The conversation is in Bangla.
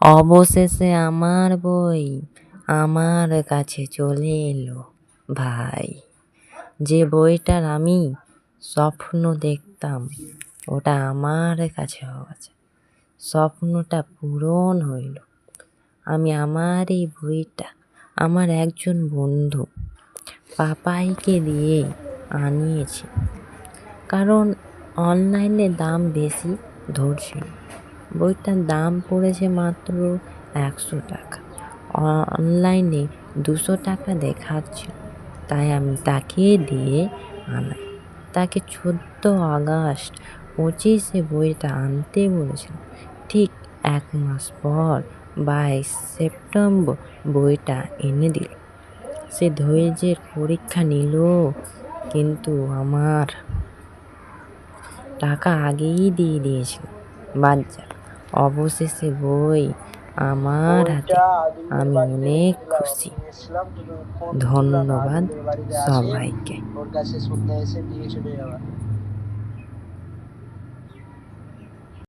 অবশেষে আমার বই আমার কাছে চলে এলো, ভাই। যে বইটার আমি স্বপ্ন দেখতাম, ওটা আমার কাছে আছে। স্বপ্নটা পূরণ হইল। আমি আমার এই বইটা আমার একজন বন্ধু পাপাইকে দিয়ে আনিয়েছি। কারণ অনলাইনে দাম বেশি ধরছিল। বইটার দাম পড়েছে মাত্র একশো টাকা। অনলাইনে দুশো টাকা দেখাচ্ছিল তাই আমি তাকে দিয়ে আনাই। তাকে চোদ্দ আগস্ট পঁচিশে বইটা আনতে বলেছিলাম। ঠিক এক মাস পর বাইশ সেপ্টেম্বর বইটা এনে দিল। সে ধৈর্যের পরীক্ষা নিল, কিন্তু আমার টাকা আগেই দিয়ে দিয়েছিল। বাচ্চা অবশেষে বই আমার হাতে। আমি অনেক খুশি। ধন্যবাদ সবাইকে।